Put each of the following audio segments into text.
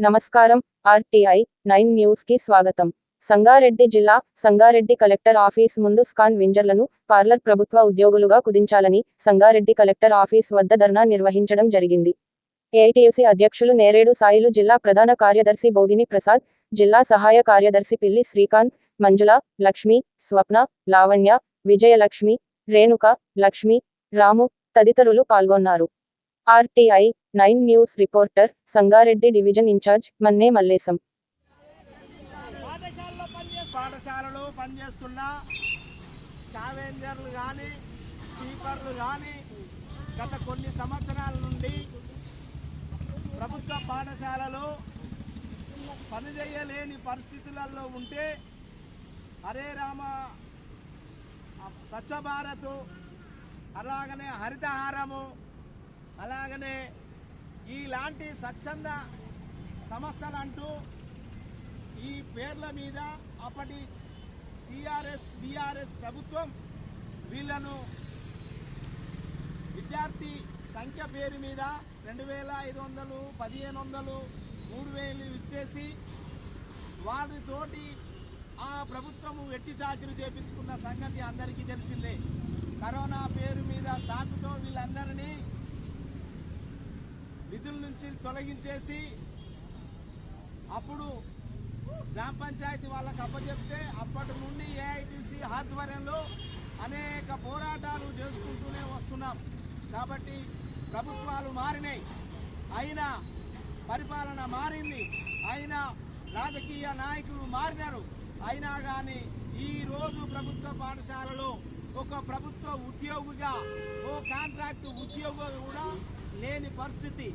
నమస్కారం RTI nine న్యూస్కి స్వాగతం. సంగారెడ్డి జిల్లా సంగారెడ్డి కలెక్టర్ ఆఫీస్ ముందు స్కాన్ వింజర్లను పార్లర్ ప్రభుత్వ ఉద్యోగులుగా కుదించాలని సంగారెడ్డి కలెక్టర్ ఆఫీస్ వద్ద ధర్నా నిర్వహించడం జరిగింది. ఏఐటీయూసీ అధ్యక్షులు నేరేడు సాయిలు జిల్లా ప్రధాన కార్యదర్శి భోగిని ప్రసాద్ జిల్లా సహాయ కార్యదర్శి పిల్లి శ్రీకాంత్ మంజుల లక్ష్మి స్వప్న లావణ్య విజయలక్ష్మి రేణుక లక్ష్మి రాము తదితరులు పాల్గొన్నారు. RTI nine news reporter Sangareddy division incharge Manne Mallesham. పాఠశాలలో పనిచేస్తున్న పాఠశాలలో పనిచేస్తున్న స్కావెంజర్లు కానీ స్వీపర్లు కానీ గత కొన్ని సంవత్సరాల నుండి ప్రభుత్వ పాఠశాలలో పనిచేయలేని పరిస్థితులలో ఉంటే హరే రామ ఆ స్వచ్ఛ భారత్ అలాగనే హరితహారము అలాగనే ఇలాంటి స్వచ్ఛంద సమస్యలంటూ ఈ పేర్ల మీద అప్పటి టీఆర్ఎస్ బీఆర్ఎస్ ప్రభుత్వం వీళ్ళను విద్యార్థి సంఖ్య పేరు మీద రెండు వేల ఐదు వందలు పదిహేను వందలు మూడు వేలు ఇచ్చేసి వారితోటి ఆ ప్రభుత్వము వెట్టి చాకిరి చేపించుకున్న సంగతి అందరికీ తెలిసిందే. కరోనా పేరు మీద సాకుతో వీళ్ళందరినీ విధుల నుంచి తొలగించేసి అప్పుడు గ్రామ పంచాయతీ వాళ్ళకి అప్పచెప్తే అప్పటి నుండి ఏఐటీసీ ఆధ్వర్యంలో అనేక పోరాటాలు చేసుకుంటూనే వస్తున్నాం. కాబట్టి ప్రభుత్వాలు మారినాయి. అయినా పరిపాలన మారింది. అయినా రాజకీయ నాయకులు మారినారు. అయినా కానీ ఈరోజు ప్రభుత్వ పాఠశాలలో ఒక ప్రభుత్వ ఉద్యోగిగా ఓ కాంట్రాక్ట్ ఉద్యోగి కూడా లేని పరిస్థితి.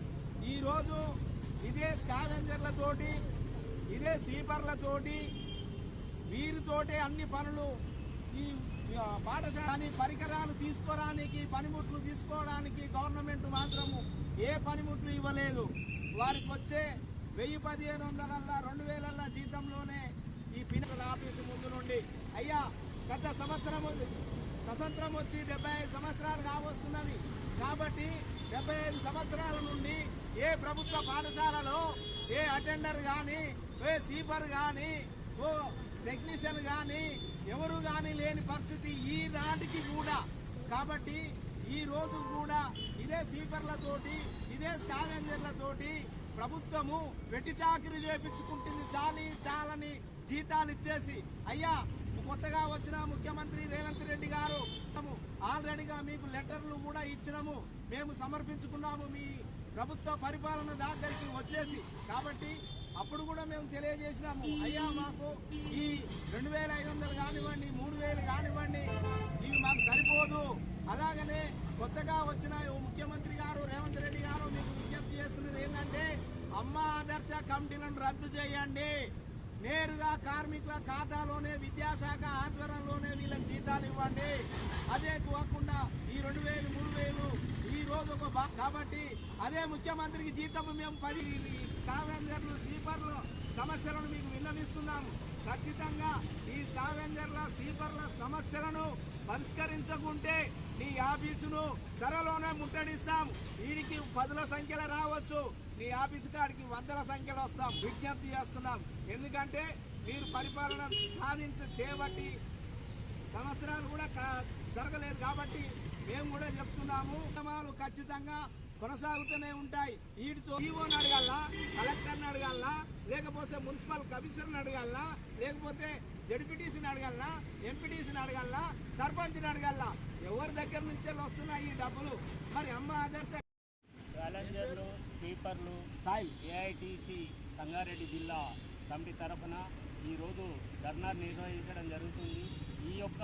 ఈరోజు ఇదే స్కావెంజర్లతోటి ఇదే స్వీపర్లతోటి వీరితోటే అన్ని పనులు ఈ పాఠశాలని పరికరాలు తీసుకోవడానికి పనిముట్లు తీసుకోవడానికి గవర్నమెంట్ మాత్రము ఏ పనిముట్లు ఇవ్వలేదు. వారికి వచ్చే వెయ్యి పదిహేను వందలల్లా రెండు వేలల్లా జీతంలోనే ఈ పినకల ఆఫీసు ముందు నుండి. అయ్యా గత సంవత్సరం స్వతంత్రం వచ్చి డెబ్బై ఐదు సంవత్సరాలు కావస్తున్నది. కాబట్టి డెబ్బై ఐదు సంవత్సరాల నుండి ఏ ప్రభుత్వ పాఠశాలలో ఏ అటెండర్ కానీ ఏ సీపర్ కానీ ఓ టెక్నీషియన్ కానీ ఎవరు కానీ లేని పరిస్థితి ఈ నాటికి కూడా. కాబట్టి ఈ రోజు కూడా ఇదే సీపర్లతోటి ఇదే స్కావెంజర్లతోటి ప్రభుత్వము వెట్టి చాకిరి చేపించుకుంటుంది చాలి చాలని జీతాలు ఇచ్చేసి. అయ్యా కొత్తగా వచ్చిన ముఖ్యమంత్రి రేవంత్ రెడ్డి గారు ఆల్రెడీగా మీకు లెటర్లు కూడా ఇచ్చినాము. మేము సమర్పించుకున్నాము మీ ప్రభుత్వ పరిపాలన దగ్గరికి వచ్చేసి. కాబట్టి అప్పుడు కూడా మేము తెలియజేసినాము అయ్యా మాకు ఈ రెండు వేల ఐదు వందలు కానివ్వండి మూడు వేలు కానివ్వండి ఇవి మాకు సరిపోదు. అలాగనే కొత్తగా వచ్చిన ముఖ్యమంత్రి గారు రేవంత్ రెడ్డి గారు మీకు విజ్ఞప్తి చేస్తున్నది ఏంటంటే అమ్మ ఆదర్శ కమిటీలను రద్దు చేయండి. నేరుగా కార్మికుల ఖాతాలోనే విద్యాశాఖ ఆధ్వర్యంలోనే వీళ్ళకి జీతాలు ఇవ్వండి. అదే కాకుండా ఈ ఈ ఒక కాబట్టి అదే ముఖ్యమంత్రికి జీతం మేము పది స్కావెంజర్లు స్లీపర్లు సమస్యలను మీకు విన్నవిస్తున్నాము. ఖచ్చితంగా ఈ స్కావెంజర్ల స్లీపర్ల సమస్యలను పరిష్కరించకుంటే నీ ఆఫీసును త్వరలోనే ముట్టడిస్తాం. వీడికి పదుల సంఖ్యలో రావచ్చు. నీ ఆఫీసు కాడికి వందల సంఖ్యలో వస్తాం. విజ్ఞప్తి చేస్తున్నాం. ఎందుకంటే మీరు పరిపాలన సాధించ చేయబట్టి సంవత్సరాలు కూడా జరగలేదు కాబట్టి మేము కూడా చెప్తున్నాము. ఉద్యమాలు ఖచ్చితంగా కొనసాగుతూనే ఉంటాయి. వీటితో ఈవోని అడగాల కలెక్టర్ని అడగాల లేకపోతే మున్సిపల్ కమిషనర్ని అడగాల లేకపోతే జడ్పీటీసీని అడగాల ఎంపీటీసీని అడగాల సర్పంచ్ని అడగాల ఎవరి దగ్గర నుంచే వస్తున్నాయి ఈ డబ్బులు? మరి అమ్మ ఆదర్శ స్వీపర్లు సాయి. ఏఐటీసీ సంగారెడ్డి జిల్లా కమిటీ తరఫున ఈరోజు ధర్నా నిర్వహించడం జరుగుతుంది. ఈ యొక్క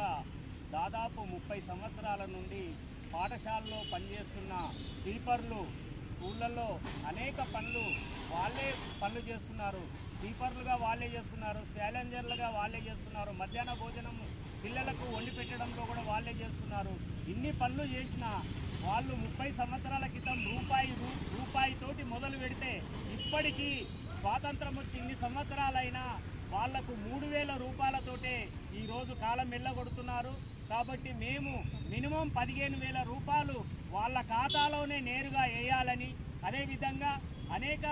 దాదాపు ముప్పై సంవత్సరాల నుండి పాఠశాలలో పనిచేస్తున్న స్వీపర్లు స్కూళ్ళల్లో అనేక పనులు వాళ్ళే పనులు చేస్తున్నారు. స్వీపర్లుగా వాళ్ళే చేస్తున్నారు స్వాలెంజర్లుగా వాళ్ళే చేస్తున్నారు మధ్యాహ్న భోజనం పిల్లలకు వండి పెట్టడంలో కూడా వాళ్ళే చేస్తున్నారు. ఇన్ని పనులు చేసినా వాళ్ళు ముప్పై సంవత్సరాల క్రితం రూపాయి రూపాయితోటి మొదలు పెడితే ఇప్పటికీ స్వాతంత్రం వచ్చి ఇన్ని సంవత్సరాలైనా వాళ్ళకు మూడు వేల రూపాయలతోటే ఈరోజు కాలం వెళ్ళగొడుతున్నారు. కాబట్టి మేము మినిమం పదిహేను వేల రూపాయలు వాళ్ళ ఖాతాలోనే నేరుగా వేయాలని అదేవిధంగా అనేక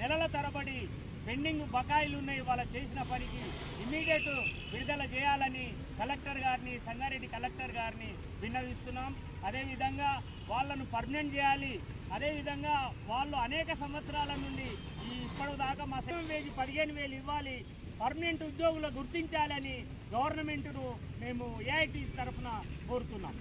నెలల తరబడి పెండింగ్ బకాయిలు ఉన్నాయి వాళ్ళ చేసిన పనికి ఇమ్మీడియట్ విడుదల చేయాలని కలెక్టర్ గారిని సంగారెడ్డి కలెక్టర్ గారిని విన్నవిస్తున్నాం. అదేవిధంగా వాళ్ళను పర్మనెంట్ చేయాలి. అదేవిధంగా వాళ్ళు అనేక సంవత్సరాల నుండి ఈ ఇప్పటిదాకా మా సెవెన్ వేజీ పదిహేను వేలు ఇవ్వాలి. పర్మనెంట్ ఉద్యోగులు గుర్తించాలని గవర్నమెంట్ను మేము ఏఐటీసీ తరఫున కోరుతున్నాం.